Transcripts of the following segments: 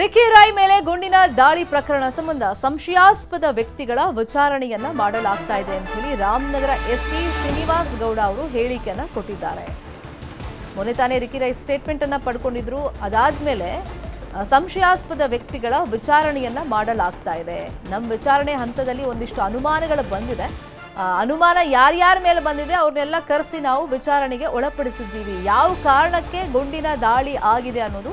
Ricky Roy ಮೇಲೆ ಗುಂಡಿನ ದಾಳಿ ಪ್ರಕರಣ ಸಂಬಂಧ ಸಂಶಯಾಸ್ಪದ ವ್ಯಕ್ತಿಗಳ ವಿಚಾರಣೆಯನ್ನ ಮಾಡಲಾಗ್ತಾ ಇದೆ ಅಂತ ಹೇಳಿ ರಾಮನಗರ ಎಸ್ಪಿ ಶ್ರೀನಿವಾಸ್ ಗೌಡ ಅವರು ಹೇಳಿಕೆಯನ್ನ ಕೊಟ್ಟಿದ್ದಾರೆ. ಮೊನ್ನೆ ತಾನೇ ರಿಕಿ ರಾಯ್ ಸ್ಟೇಟ್ಮೆಂಟ್ ಅನ್ನ ಪಡ್ಕೊಂಡಿದ್ರು. ಅದಾದ್ಮೇಲೆ ಸಂಶಯಾಸ್ಪದ ವ್ಯಕ್ತಿಗಳ ವಿಚಾರಣೆಯನ್ನ ಮಾಡಲಾಗ್ತಾ ಇದೆ. ನಮ್ಮ ವಿಚಾರಣೆ ಹಂತದಲ್ಲಿ ಒಂದಿಷ್ಟು ಅನುಮಾನಗಳು ಬಂದಿದೆ. ಅನುಮಾನ ಯಾರ್ಯಾರ ಮೇಲೆ ಬಂದಿದೆ ಅವ್ರನ್ನೆಲ್ಲ ಕರೆಸಿ ನಾವು ವಿಚಾರಣೆಗೆ ಒಳಪಡಿಸಿದ್ದೀವಿ. ಯಾವ ಕಾರಣಕ್ಕೆ ಗುಂಡಿನ ದಾಳಿ ಆಗಿದೆ ಅನ್ನೋದು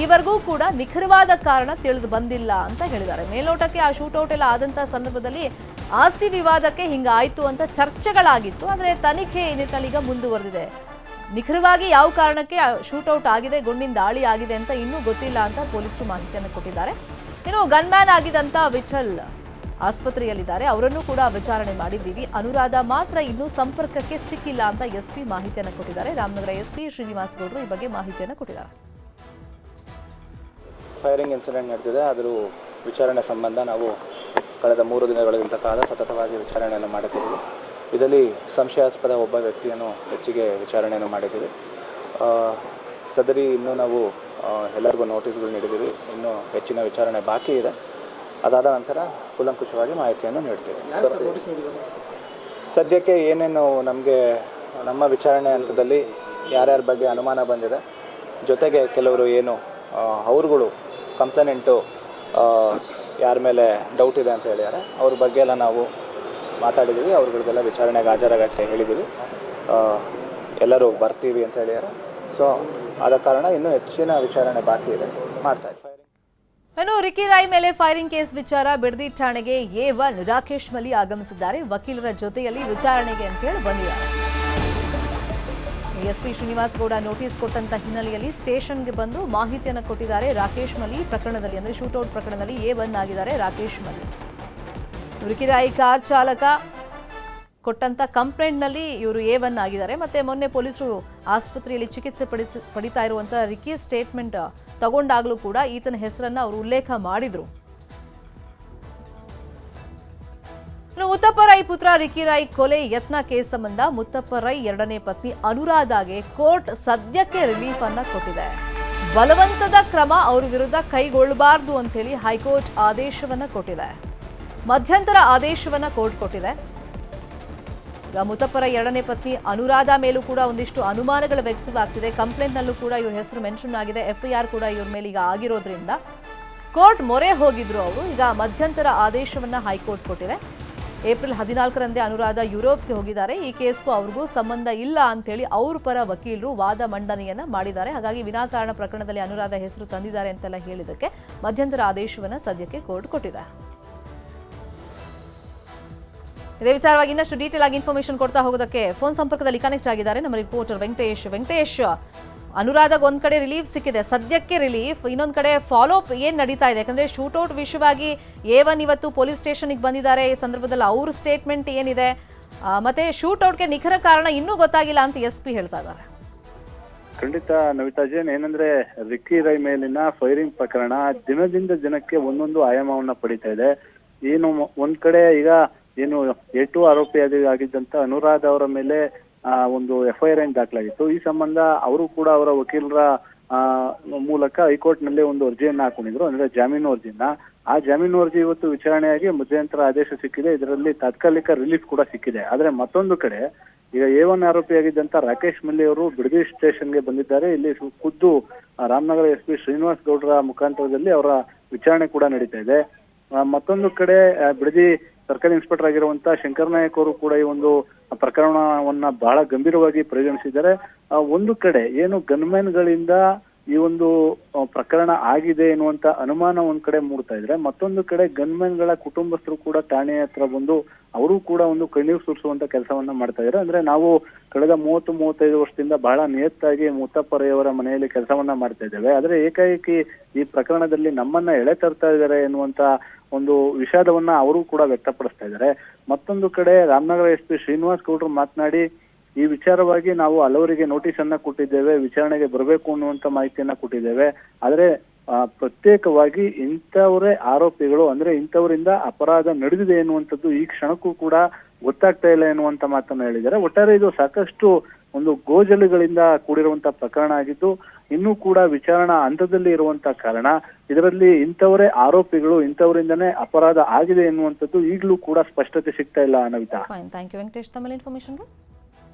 ಈವರೆಗೂ ಕೂಡ ನಿಖರವಾದ ಕಾರಣ ತಿಳಿದು ಬಂದಿಲ್ಲ ಅಂತ ಹೇಳಿದ್ದಾರೆ. ಮೇಲ್ನೋಟಕ್ಕೆ ಆ ಶೂಟೌಟ್ ಎಲ್ಲ ಆದಂತಹ ಸಂದರ್ಭದಲ್ಲಿ ಆಸ್ತಿ ವಿವಾದಕ್ಕೆ ಹಿಂಗಾಯ್ತು ಅಂತ ಚರ್ಚೆಗಳಾಗಿತ್ತು. ಆದರೆ ತನಿಖೆ ಈ ಈಗ ಮುಂದುವರೆದಿದೆ. ನಿಖರವಾಗಿ ಯಾವ ಕಾರಣಕ್ಕೆ ಶೂಟೌಟ್ ಆಗಿದೆ, ಗುಂಡಿನ ದಾಳಿ ಆಗಿದೆ ಅಂತ ಇನ್ನೂ ಗೊತ್ತಿಲ್ಲ ಅಂತ ಪೊಲೀಸರು ಮಾಹಿತಿಯನ್ನು ಕೊಟ್ಟಿದ್ದಾರೆ. ಇನ್ನು ಗನ್ಮ್ಯಾನ್ ಆಗಿದಂತ ವಿಠಲ್ ಆಸ್ಪತ್ರೆಯಲ್ಲಿದ್ದಾರೆ. ಅವರನ್ನು ಕೂಡ ವಿಚಾರಣೆ ಮಾಡಿದ್ದೀವಿ. ಅನುರಾಧ ಮಾತ್ರ ಇನ್ನೂ ಸಂಪರ್ಕಕ್ಕೆ ಸಿಕ್ಕಿಲ್ಲ ಅಂತ ಎಸ್ಪಿ ಮಾಹಿತಿಯನ್ನು ಕೊಟ್ಟಿದ್ದಾರೆ. ರಾಮನಗರ ಎಸ್ಪಿ ಶ್ರೀನಿವಾಸ್ ಗೌಡರು ಈ ಬಗ್ಗೆ ಮಾಹಿತಿಯನ್ನು ಕೊಟ್ಟಿದ್ದಾರೆ. ಫೈರಿಂಗ್ ಇನ್ಸಿಡೆಂಟ್ ನಡೆದಿದೆ ಅದರ ವಿಚಾರಣೆ ಸಂಬಂಧ ನಾವು ಕಳೆದ ಮೂರು ದಿನಗಳಿಗಿಂತ ಕಾಲ ಸತತವಾಗಿ ವಿಚಾರಣೆಯನ್ನು ಮಾಡುತ್ತಿದ್ದೀವಿ. ಇದರಲ್ಲಿ ಸಂಶಯಾಸ್ಪದ ಒಬ್ಬ ವ್ಯಕ್ತಿಯನ್ನು ಹೆಚ್ಚಿಗೆ ವಿಚಾರಣೆಯನ್ನು ಮಾಡಿದ್ದೀವಿ. ಸದರಿ ಇನ್ನೂ ನಾವು ಎಲ್ಲರಿಗೂ ನೋಟಿಸ್ಗಳು ನೀಡಿದ್ದೀವಿ. ಇನ್ನೂ ಹೆಚ್ಚಿನ ವಿಚಾರಣೆ ಬಾಕಿ ಇದೆ. ಅದಾದ ನಂತರ ಕುಲಂಕುಷವಾಗಿ ಮಾಹಿತಿಯನ್ನು ನೀಡ್ತೀವಿ. ಸದ್ಯಕ್ಕೆ ಏನೇನು ನಮಗೆ ನಮ್ಮ ವಿಚಾರಣೆ ಹಂತದಲ್ಲಿ ಯಾರ್ಯಾರ ಬಗ್ಗೆ ಅನುಮಾನ ಬಂದಿದೆ ಜೊತೆಗೆ ಕೆಲವರು ಏನು ಅವ್ರುಗಳು ಕಂಪ್ಲೇನೆಂಟು ಯಾರ ಮೇಲೆ ಡೌಟ್ ಇದೆ ಅಂತ ಹೇಳಿದ್ದಾರೆ. ಅವ್ರ ಬಗ್ಗೆ ಎಲ್ಲ ನಾವು ಮಾತಾಡಿದ್ದೀವಿ. ಅವ್ರಗಳಿಗೆಲ್ಲ ವಿಚಾರಣೆಗೆ ಹಾಜರಾಗಕ್ಕೆ ಹೇಳಿದ್ದೀವಿ. ಎಲ್ಲರೂ ಬರ್ತೀವಿ ಅಂತ ಹೇಳಿದ್ದಾರೆ. ಸೊ ಆದ ಕಾರಣ ಇನ್ನೂ ಹೆಚ್ಚಿನ ವಿಚಾರಣೆ ಬಾಕಿ ಇದೆ. ಮಾಡ್ತಾ ಇದ್ದೀವಿ ಇನ್ನು ರಿಕಿ ರಾಯ್ ಮೇಲೆ ಫೈರಿಂಗ್ ಕೇಸ್ ವಿಚಾರ ಬಿಡದಿ ಠಾಣೆಗೆ ಎ ಒನ್ ರಾಕೇಶ್ ಮಲಿ ಆಗಮಿಸಿದ್ದಾರೆ. ವಕೀಲರ ಜೊತೆಯಲ್ಲಿ ವಿಚಾರಣೆಗೆ ಅಂತೇಳಿ ಬಂದಿದ್ದಾರೆ. ಎಸ್ಪಿ ಶ್ರೀನಿವಾಸ್ ಗೌಡ ನೋಟಿಸ್ ಕೊಟ್ಟಂತ ಹಿನ್ನೆಲೆಯಲ್ಲಿ ಸ್ಟೇಷನ್ಗೆ ಬಂದು ಮಾಹಿತಿಯನ್ನು ಕೊಟ್ಟಿದ್ದಾರೆ. ರಾಕೇಶ್ ಮಲಿ ಪ್ರಕರಣದಲ್ಲಿ, ಅಂದ್ರೆ ಶೂಟೌಟ್ ಪ್ರಕರಣದಲ್ಲಿ ಎ ಒನ್ ಆಗಿದ್ದಾರೆ ರಾಕೇಶ್ ಮಲಿ ರಿಕಿರಾಯಿ ಕಾರ್ ಚಾಲಕ ಕೊಟ್ಟಂತ ಕಂಪ್ಲೇಂಟ್ನಲ್ಲಿ ಇವರು ಎ ಒನ್ ಆಗಿದ್ದಾರೆ. ಮತ್ತೆ ಮೊನ್ನೆ ಪೊಲೀಸರು ಆಸ್ಪತ್ರೆಯಲ್ಲಿ ಚಿಕಿತ್ಸೆ ಪಡಿಸಿ, ಪಡಿತಾ ಇರುವಂತ ರಿಕಿ ಸ್ಟೇಟ್ಮೆಂಟ್ ತಗೊಂಡಾಗಲೂ ಕೂಡ ಈತನ ಹೆಸರನ್ನ ಅವರು ಉಲ್ಲೇಖ ಮಾಡಿದ್ರು. ಮುತ್ತಪ್ಪ ರೈ ಪುತ್ರ ರಿಕಿ ರೈ ಕೊಲೆ ಯತ್ನ ಕೇಸ್ ಸಂಬಂಧ ಮುತ್ತಪ್ಪ ರೈ ಎರಡನೇ ಪತ್ನಿ ಅನುರಾಧಾಗೆ ಕೋರ್ಟ್ ಸದ್ಯಕ್ಕೆ ರಿಲೀಫ್ ಅನ್ನ ಕೊಟ್ಟಿದೆ. ಬಲವಂತದ ಕ್ರಮ ಅವ್ರ ವಿರುದ್ಧ ಕೈಗೊಳ್ಳಬಾರ್ದು ಅಂತೇಳಿ ಹೈಕೋರ್ಟ್ ಆದೇಶವನ್ನ ಕೊಟ್ಟಿದೆ. ಮಧ್ಯಂತರ ಆದೇಶವನ್ನ ಕೋರ್ಟ್ ಕೊಟ್ಟಿದೆ. ಈಗ ಮುತ್ತಪ್ಪರ ಎರಡನೇ ಪತ್ನಿ ಅನುರಾಧ ಮೇಲೂ ಕೂಡ ಒಂದಿಷ್ಟು ಅನುಮಾನಗಳು ವ್ಯಕ್ತವಾಗ್ತಿದೆ. ಕಂಪ್ಲೇಂಟ್ನಲ್ಲೂ ಕೂಡ ಇವ್ರ ಹೆಸರು ಮೆನ್ಷನ್ ಆಗಿದೆ. ಎಫ್ಐಆರ್ ಕೂಡ ಇವ್ರ ಮೇಲೆ ಈಗ ಆಗಿರೋದ್ರಿಂದ ಕೋರ್ಟ್ ಮೊರೆ ಹೋಗಿದ್ರು ಅವರು. ಈಗ ಮಧ್ಯಂತರ ಆದೇಶವನ್ನ ಹೈಕೋರ್ಟ್ ಕೊಟ್ಟಿದೆ. ಏಪ್ರಿಲ್ ಹದಿನಾಲ್ಕರಂದೇ ಅನುರಾಧ ಯುರೋಪ್ಗೆ ಹೋಗಿದ್ದಾರೆ. ಈ ಕೇಸ್ಗೂ ಅವ್ರಿಗೂ ಸಂಬಂಧ ಇಲ್ಲ ಅಂತೇಳಿ ಅವ್ರ ಪರ ವಕೀಲರು ವಾದ ಮಂಡನೆಯನ್ನು ಮಾಡಿದ್ದಾರೆ. ಹಾಗಾಗಿ ವಿನಾಕಾರಣ ಪ್ರಕರಣದಲ್ಲಿ ಅನುರಾಧ ಹೆಸರು ತಂದಿದ್ದಾರೆ ಅಂತೆಲ್ಲ ಹೇಳಿದಕ್ಕೆ ಮಧ್ಯಂತರ ಆದೇಶವನ್ನ ಸದ್ಯಕ್ಕೆ ಕೋರ್ಟ್ ಕೊಟ್ಟಿದೆ. ಇದೇ ವಿಚಾರವಾಗಿ ಇನ್ನಷ್ಟು ಡೀಟೇಲ್ ಆಗಿ ಇನ್ಫಾರ್ಮೇಶನ್ ಕೊಡ್ತಾ ಹೋಗೋದಕ್ಕೆ ಫೋನ್ ಸಂಪರ್ಕದಲ್ಲಿ ಕನೆಕ್ಟ್ ಆಗಿದ್ದಾರೆ ನಮ್ಮ ರಿಪೋರ್ಟರ್ ವೆಂಕಟೇಶ್. ವೆಂಕಟೇಶ್ ಅನುರಾಧಾಗ್ ಒಂದ್ ಕಡೆ ರಿಲೀಫ್ ಸಿಕ್ಕಿದೆ. ಸದ್ಯಕ್ಕೆ ರಿಲೀಫ್ ಇನ್ನೊಂದ್ ಕಡೆ ಫಾಲೋ ಅಪ್ ಏನ್ ನಡೀತಾ ಇದೆ? ಯಾಕಂದ್ರೆ ಶೂಟೌಟ್ ವಿಷಯವಾಗಿ ಎ ಒನ್ ಇವತ್ತು ಪೊಲೀಸ್ ಸ್ಟೇಷನ್ಗೆ ಬಂದಿದ್ದಾರೆ. ಈ ಸಂದರ್ಭದಲ್ಲಿ ಅವ್ರ ಸ್ಟೇಟ್ಮೆಂಟ್ ಏನಿದೆ? ಮತ್ತೆ ಶೂಟೌಟ್ಗೆ ನಿಖರ ಕಾರಣ ಇನ್ನೂ ಗೊತ್ತಾಗಿಲ್ಲ ಅಂತ ಎಸ್ ಪಿ ಹೇಳ್ತಾ ಇದ್ದಾರೆ. ಖಂಡಿತ ನವಿತಾ ಜೈನ್, ಏನಂದ್ರೆ ರಿಕ್ಕಿ ರೈ ಮೇಲಿನ ಫೈರಿಂಗ್ ಪ್ರಕರಣ ದಿನದಿಂದ ದಿನಕ್ಕೆ ಒಂದೊಂದು ಆಯಾಮವನ್ನ ಪಡಿತಾ ಇದೆ. ಏನು ಒಂದ್ ಕಡೆ ಈಗ ಏನು ಎ ಟು ಆರೋಪಿ ಆಗಿದ್ದಂತ ಅನುರಾಧ ಅವರ ಮೇಲೆ ಒಂದು ಎಫ್ ಐ ಆರ್ ಏನ್ ದಾಖಲಾಗಿತ್ತು. ಈ ಸಂಬಂಧ ಅವರು ಕೂಡ ಅವರ ವಕೀಲರ ಮೂಲಕ ಹೈಕೋರ್ಟ್ನಲ್ಲಿ ಒಂದು ಅರ್ಜಿಯನ್ನ ಹಾಕೊಂಡಿದ್ರು, ಅಂದ್ರೆ ಜಾಮೀನು ಅರ್ಜಿಯನ್ನ. ಆ ಜಾಮೀನು ಅರ್ಜಿ ಇವತ್ತು ವಿಚಾರಣೆಯಾಗಿ ಮಧ್ಯಂತರ ಆದೇಶ ಸಿಕ್ಕಿದೆ. ಇದರಲ್ಲಿ ತಾತ್ಕಾಲಿಕ ರಿಲೀಫ್ ಕೂಡ ಸಿಕ್ಕಿದೆ. ಆದ್ರೆ ಮತ್ತೊಂದು ಕಡೆ, ಈಗ ಎ ಒನ್ ಆರೋಪಿಯಾಗಿದ್ದಂತ ರಾಕೇಶ್ ಮಲ್ಲಿ ಅವರು ಬಿಡದಿ ಸ್ಟೇಷನ್ಗೆ ಬಂದಿದ್ದಾರೆ. ಇಲ್ಲಿ ಖುದ್ದು ರಾಮನಗರ ಎಸ್ ಪಿ ಶ್ರೀನಿವಾಸ್ ಗೌಡರ ಮುಖಾಂತರದಲ್ಲಿ ಅವರ ವಿಚಾರಣೆ ಕೂಡ ನಡೀತಾ ಇದೆ. ಮತ್ತೊಂದು ಕಡೆ ಬಿಡದಿ ಸರ್ಕಲ್ ಇನ್ಸ್ಪೆಕ್ಟರ್ ಆಗಿರುವಂತ ಶಂಕರ್ ನಾಯಕ್ ಅವರು ಕೂಡ ಈ ಒಂದು ಪ್ರಕರಣವನ್ನ ಬಹಳ ಗಂಭೀರವಾಗಿ ಪರಿಗಣಿಸಿದ್ದಾರೆ. ಒಂದು ಕಡೆ ಏನು ಗನ್ಮ್ಯಾನ್ ಗಳಿಂದ ಈ ಒಂದು ಪ್ರಕರಣ ಆಗಿದೆ ಎನ್ನುವಂತ ಅನುಮಾನ ಒಂದ್ ಕಡೆ ಮೂಡ್ತಾ ಇದ್ರೆ ಮತ್ತೊಂದು ಕಡೆ ಗನ್ಮ್ಯಾನ್ಗಳ ಕುಟುಂಬಸ್ಥರು ಕೂಡ ಠಾಣೆ ಹತ್ರ ಬಂದು ಅವರು ಕೂಡ ಒಂದು ಕಣ್ಣೀರು ಸುರಿಸುವಂತ ಕೆಲಸವನ್ನ ಮಾಡ್ತಾ ಇದ್ದಾರೆ ಅಂದ್ರೆ ನಾವು ಕಳೆದ ಮೂವತ್ತು, ಮೂವತ್ತೈದು ವರ್ಷದಿಂದ ಬಹಳ ನಿಯತ್ತಾಗಿ ಮುತ್ತಪ್ಪರೆಯವರ ಮನೆಯಲ್ಲಿ ಕೆಲಸವನ್ನ ಮಾಡ್ತಾ ಇದ್ದೇವೆ. ಆದ್ರೆ ಏಕಾಏಕಿ ಈ ಪ್ರಕರಣದಲ್ಲಿ ನಮ್ಮನ್ನ ಎಳೆ ತರ್ತಾ ಇದ್ದಾರೆ ಎನ್ನುವಂತ ಒಂದು ವಿಷಾದವನ್ನ ಅವರು ಕೂಡ ವ್ಯಕ್ತಪಡಿಸ್ತಾ ಇದ್ದಾರೆ. ಮತ್ತೊಂದು ಕಡೆ ರಾಮನಗರ ಎಸ್ ಪಿ ಶ್ರೀನಿವಾಸ್ ಗೌಡ್ರು ಮಾತನಾಡಿ, ಈ ವಿಚಾರವಾಗಿ ನಾವು ಹಲವರಿಗೆ ನೋಟಿಸ್ ಅನ್ನ ಕೊಟ್ಟಿದ್ದೇವೆ, ವಿಚಾರಣೆಗೆ ಬರಬೇಕು ಅನ್ನುವಂತ ಮಾಹಿತಿಯನ್ನ ಕೊಟ್ಟಿದ್ದೇವೆ. ಆದ್ರೆ ಪ್ರತ್ಯೇಕವಾಗಿ ಇಂಥವರೇ ಆರೋಪಿಗಳು, ಅಂದ್ರೆ ಇಂಥವರಿಂದ ಅಪರಾಧ ನಡೆದಿದೆ ಎನ್ನುವಂಥದ್ದು ಈ ಕ್ಷಣಕ್ಕೂ ಕೂಡ ಗೊತ್ತಾಗ್ತಾ ಇಲ್ಲ ಎನ್ನುವಂತ ಮಾತನ್ನ ಹೇಳಿದ್ದಾರೆ. ಒಟ್ಟಾರೆ ಇದು ಸಾಕಷ್ಟು ಒಂದು ಗೋಜಲುಗಳಿಂದ ಕೂಡಿರುವಂತ ಪ್ರಕರಣ ಆಗಿದ್ದು, ಇನ್ನೂ ಕೂಡ ವಿಚಾರಣಾ ಹಂತದಲ್ಲಿ ಇರುವಂತ ಕಾರಣ. ಇದರಲ್ಲಿ ಇಂಥವರೇ ಆರೋಪಿಗಳು, ಇಂಥವರಿಂದನೇ ಅಪರಾಧ ಆಗಿದೆ ಎನ್ನುವಂಥದ್ದು ಈಗಲೂ ಕೂಡ ಸ್ಪಷ್ಟತೆ ಸಿಗ್ತಾ ಇಲ್ಲ, ಅನವಿತಾ. ಥ್ಯಾಂಕ್ ಯು ವೆಂಕಟೇಶ್ ತಮ್ಮಲ್ಲಿ ಇನ್ಫಾರ್ಮೇಷನ್ಗೆ